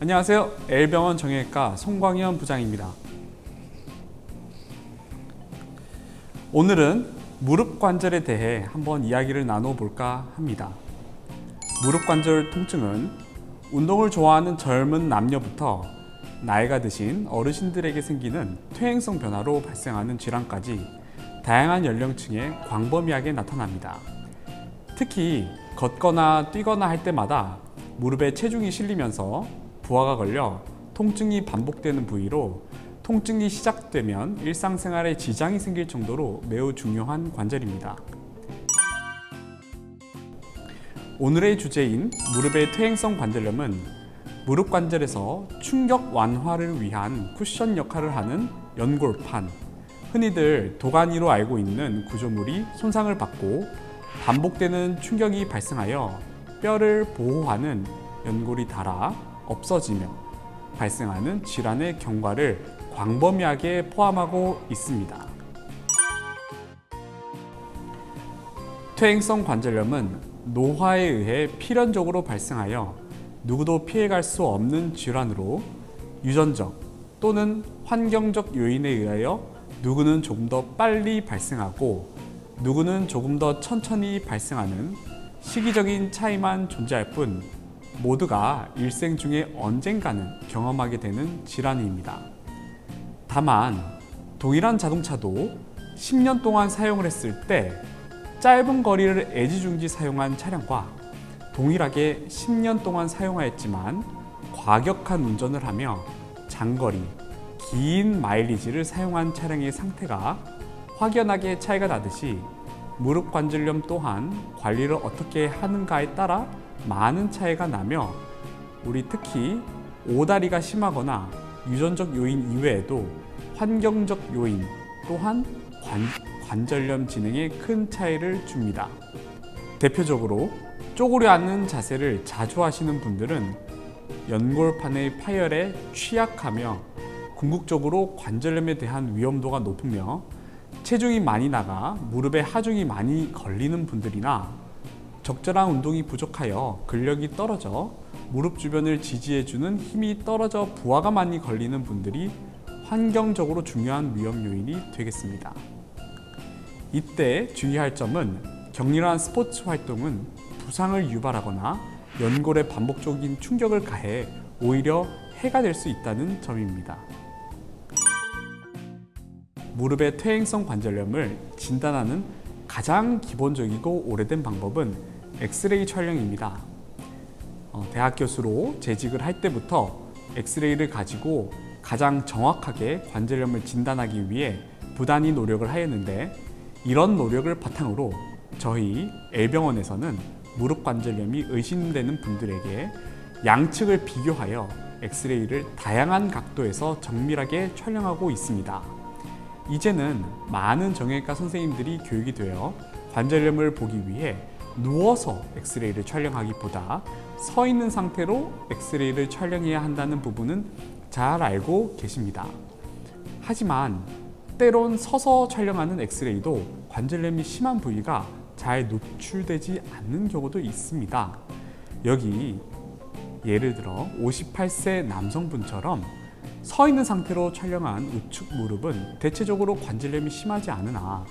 안녕하세요. L병원 정형외과 송광현 부장입니다. 오늘은 무릎 관절에 대해 한번 이야기를 나눠볼까 합니다. 무릎 관절 통증은 운동을 좋아하는 젊은 남녀부터 나이가 드신 어르신들에게 생기는 퇴행성 변화로 발생하는 질환까지 다양한 연령층에 광범위하게 나타납니다. 특히 걷거나 뛰거나 할 때마다 무릎에 체중이 실리면서 부하가 걸려 통증이 반복되는 부위로 통증이 시작되면 일상생활에 지장이 생길 정도로 매우 중요한 관절입니다. 오늘의 주제인 무릎의 퇴행성 관절염은 무릎 관절에서 충격 완화를 위한 쿠션 역할을 하는 연골판, 흔히들 도가니로 알고 있는 구조물이 손상을 받고 반복되는 충격이 발생하여 뼈를 보호하는 연골이 닳아 없어지며 발생하는 질환의 경과를 광범위하게 포함하고 있습니다. 퇴행성 관절염은 노화에 의해 필연적으로 발생하여 누구도 피해갈 수 없는 질환으로 유전적 또는 환경적 요인에 의하여 누구는 조금 더 빨리 발생하고 누구는 조금 더 천천히 발생하는 시기적인 차이만 존재할 뿐 모두가 일생 중에 언젠가는 경험하게 되는 질환입니다. 다만 동일한 자동차도 10년 동안 사용을 했을 때 짧은 거리를 애지중지 사용한 차량과 동일하게 10년 동안 사용하였지만 과격한 운전을 하며 장거리, 긴 마일리지를 사용한 차량의 상태가 확연하게 차이가 나듯이 무릎 관절염 또한 관리를 어떻게 하는가에 따라 많은 차이가 나며 우리 특히 오다리가 심하거나 유전적 요인 이외에도 환경적 요인 또한 관, 관절염 진행에 큰 차이를 줍니다. 대표적으로 쪼그려 앉는 자세를 자주 하시는 분들은 연골판의 파열에 취약하며 궁극적으로 관절염에 대한 위험도가 높으며 체중이 많이 나가 무릎에 하중이 많이 걸리는 분들이나 적절한 운동이 부족하여 근력이 떨어져 무릎 주변을 지지해주는 힘이 떨어져 부하가 많이 걸리는 분들이 환경적으로 중요한 위험 요인이 되겠습니다. 이때 주의할 점은 격렬한 스포츠 활동은 부상을 유발하거나 연골에 반복적인 충격을 가해 오히려 해가 될 수 있다는 점입니다. 무릎의 퇴행성 관절염을 진단하는 가장 기본적이고 오래된 방법은 엑스레이 촬영입니다. 어, 대학 교수로 재직을 할 때부터 엑스레이를 가지고 가장 정확하게 관절염을 진단하기 위해 부단히 노력을 하였는데 이런 노력을 바탕으로 저희 L병원에서는 무릎 관절염이 의심되는 분들에게 양측을 비교하여 엑스레이를 다양한 각도에서 정밀하게 촬영하고 있습니다. 이제는 많은 정형외과 선생님들이 교육이 되어 관절염을 보기 위해 누워서 엑스레이를 촬영하기보다 서 있는 상태로 엑스레이를 촬영해야 한다는 부분은 잘 알고 계십니다. 하지만 때론 서서 촬영하는 엑스레이도 관절염이 심한 부위가 잘 노출되지 않는 경우도 있습니다. 여기 예를 들어 58세 남성분처럼 서 있는 상태로 촬영한 우측 무릎은 대체적으로 관절염이 심하지 않으나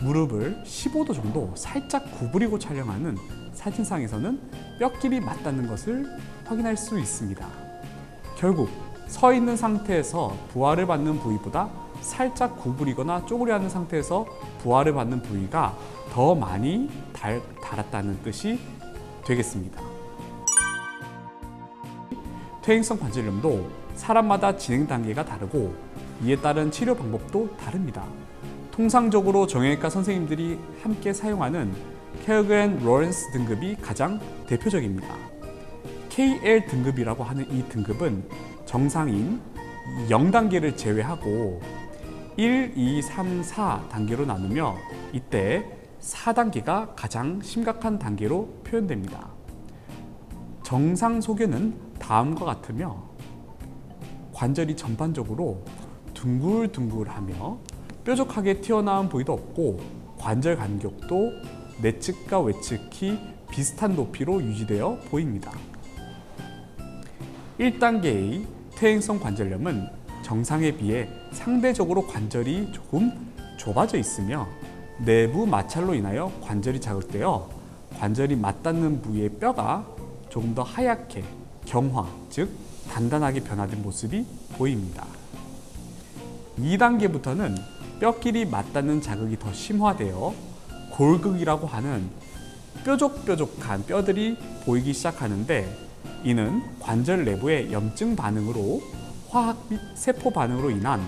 무릎을 15도 정도 살짝 구부리고 촬영하는 사진상에서는 뼈끼리 맞닿는 것을 확인할 수 있습니다. 결국 서 있는 상태에서 부하를 받는 부위보다 살짝 구부리거나 쪼그려 앉는 상태에서 부하를 받는 부위가 더 많이 달, 달았다는 뜻이 되겠습니다. 퇴행성 관절염도 사람마다 진행 단계가 다르고 이에 따른 치료 방법도 다릅니다. 통상적으로 정형외과 선생님들이 함께 사용하는 케어그랜 로렌스 등급이 가장 대표적입니다. KL 등급이라고 하는 이 등급은 정상인 0단계를 제외하고 1, 2, 3, 4 단계로 나누며 이때 4단계가 가장 심각한 단계로 표현됩니다. 정상 소견은 다음과 같으며 관절이 전반적으로 둥글둥글하며 뾰족하게 튀어나온 부위도 없고 관절 간격도 내측과 외측이 비슷한 높이로 유지되어 보입니다. 1단계의 퇴행성 관절염은 정상에 비해 상대적으로 관절이 조금 좁아져 있으며 내부 마찰로 인하여 관절이 자극되어 관절이 맞닿는 부위의 뼈가 조금 더 하얗게 경화, 즉 단단하게 변화된 모습이 보입니다. 2단계부터는 뼈끼리 맞닿는 자극이 더 심화되어 골극이라고 하는 뾰족뾰족한 뼈들이 보이기 시작하는데 이는 관절 내부의 염증 반응으로 화학 및 세포 반응으로 인한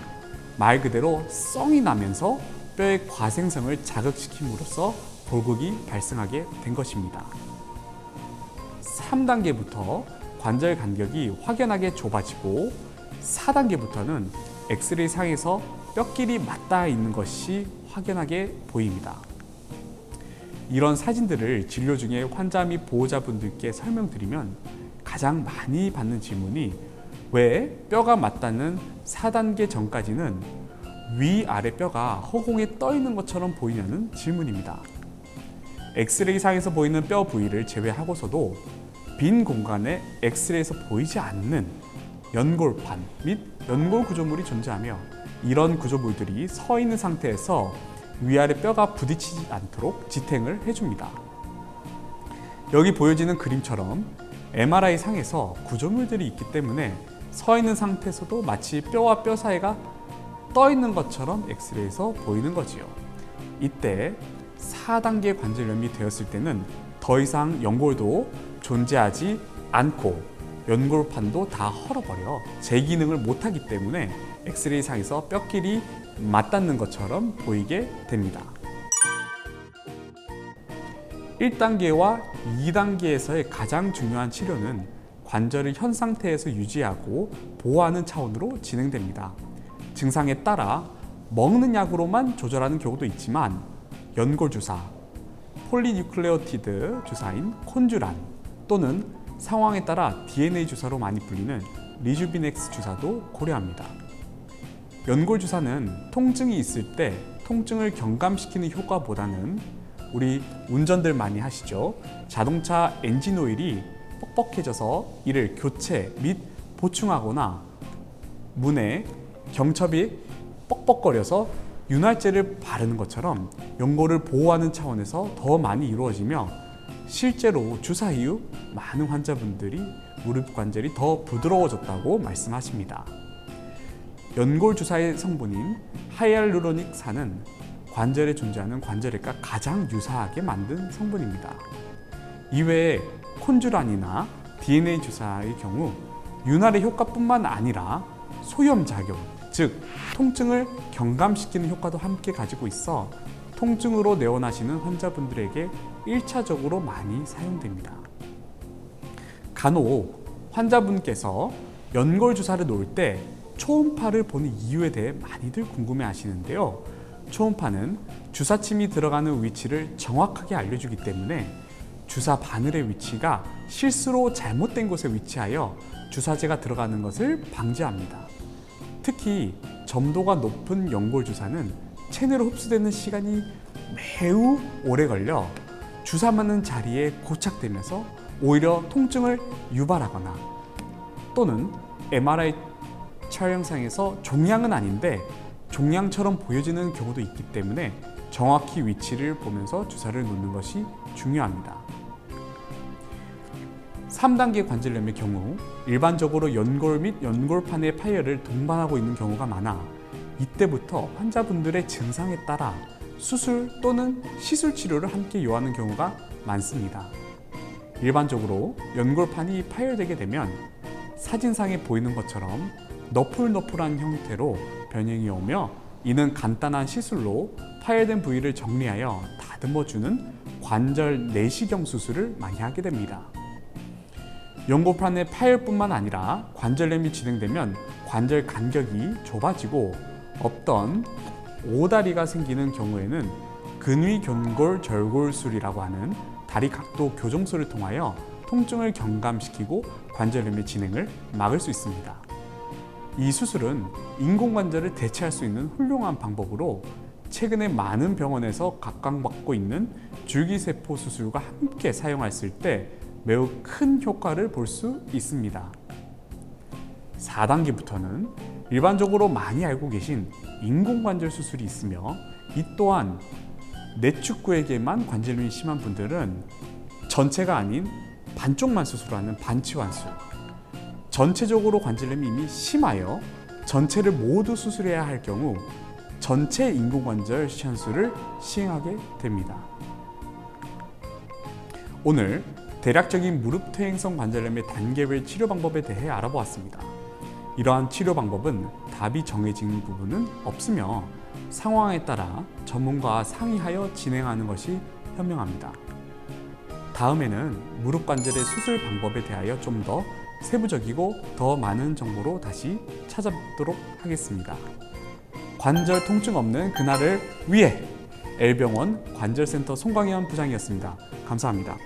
말 그대로 썽이 나면서 뼈의 과생성을 자극시킴으로써 골극이 발생하게 된 것입니다. 3단계부터 관절 간격이 확연하게 좁아지고 4단계부터는 엑스레이 상에서 뼈끼리 맞닿아 있는 것이 확연하게 보입니다. 이런 사진들을 진료 중에 환자 및 보호자분들께 설명드리면 가장 많이 받는 질문이 왜 뼈가 맞닿는 4단계 전까지는 위아래 뼈가 허공에 떠 있는 것처럼 보이냐는 질문입니다. 엑스레이 상에서 보이는 뼈 부위를 제외하고서도 빈 공간에 엑스레이에서 보이지 않는 연골판 및 연골 구조물이 존재하며 이런 구조물들이 서 있는 상태에서 위아래 뼈가 부딪히지 않도록 지탱을 해줍니다. 여기 보여지는 그림처럼 MRI 상에서 구조물들이 있기 때문에 서 있는 상태에서도 마치 뼈와 뼈 사이가 떠 있는 것처럼 엑스레이에서 보이는 거지요. 이때 4단계 관절염이 되었을 때는 더 이상 연골도 존재하지 않고 연골판도 다 헐어버려 제 기능을 못하기 때문에 엑스레이 상에서 뼈끼리 맞닿는 것처럼 보이게 됩니다. 1단계와 2단계에서의 가장 중요한 치료는 관절을 현 상태에서 유지하고 보호하는 차원으로 진행됩니다. 증상에 따라 먹는 약으로만 조절하는 경우도 있지만 연골 주사, 폴리뉴클레오티드 주사인 콘주란 또는 상황에 따라 DNA 주사로 많이 불리는 리주비넥스 주사도 고려합니다. 연골 주사는 통증이 있을 때 통증을 경감시키는 효과보다는 우리 운전들 많이 하시죠. 자동차 엔진 오일이 뻑뻑해져서 이를 교체 및 보충하거나 문에 경첩이 뻑뻑거려서 윤활제를 바르는 것처럼 연골을 보호하는 차원에서 더 많이 이루어지며 실제로 주사 이후 많은 환자분들이 무릎 관절이 더 부드러워졌다고 말씀하십니다. 연골 주사의 성분인 하이알루로닉산은 관절에 존재하는 관절액과 가장 유사하게 만든 성분입니다. 이외에 콘주란이나 DNA 주사의 경우 윤활의 효과뿐만 아니라 소염 작용, 즉 통증을 경감시키는 효과도 함께 가지고 있어 통증으로 내원하시는 환자분들에게 1차적으로 많이 사용됩니다. 간혹 환자분께서 연골 주사를 놓을 때 초음파를 보는 이유에 대해 많이들 궁금해 하시는데요. 초음파는 주사침이 들어가는 위치를 정확하게 알려주기 때문에 주사 바늘의 위치가 실수로 잘못된 곳에 위치하여 주사제가 들어가는 것을 방지합니다. 특히 점도가 높은 연골 주사는 체내로 흡수되는 시간이 매우 오래 걸려 주사 맞는 자리에 고착되면서 오히려 통증을 유발하거나 또는 MRI 촬영상에서 종양은 아닌데 종양처럼 보여지는 경우도 있기 때문에 정확히 위치를 보면서 주사를 놓는 것이 중요합니다. 3단계 관절염의 경우 일반적으로 연골 및 연골판의 파열을 동반하고 있는 경우가 많아 이때부터 환자분들의 증상에 따라 수술 또는 시술 치료를 함께 요하는 경우가 많습니다. 일반적으로 연골판이 파열되게 되면 사진상에 보이는 것처럼 너풀너풀한 형태로 변형이 오며 이는 간단한 시술로 파열된 부위를 정리하여 다듬어주는 관절 내시경 수술을 많이 하게 됩니다. 연골판의 파열뿐만 아니라 관절염이 진행되면 관절 간격이 좁아지고 없던 오다리가 생기는 경우에는 근위견골 절골술이라고 하는 다리 각도 교정술을 통하여 통증을 경감시키고 관절염의 진행을 막을 수 있습니다. 이 수술은 인공관절을 대체할 수 있는 훌륭한 방법으로 최근에 많은 병원에서 각광받고 있는 줄기세포 수술과 함께 사용했을 때 매우 큰 효과를 볼 수 있습니다. 4단계부터는 일반적으로 많이 알고 계신 인공관절 수술이 있으며 이 또한 내축구에게만 관절염이 심한 분들은 전체가 아닌 반쪽만 수술하는 반치환술 전체적으로 관절염이 이미 심하여 전체를 모두 수술해야 할 경우 전체 인공관절 시한수를 시행하게 됩니다. 오늘 대략적인 무릎 퇴행성 관절염의 단계별 치료 방법에 대해 알아보았습니다. 이러한 치료 방법은 답이 정해진 부분은 없으며 상황에 따라 전문가와 상의하여 진행하는 것이 현명합니다. 다음에는 무릎 관절의 수술 방법에 대하여 좀 더 세부적이고 더 많은 정보로 다시 찾아뵙도록 하겠습니다. 관절 통증 없는 그날을 위해 L병원 관절센터 송광현 부장이었습니다. 감사합니다.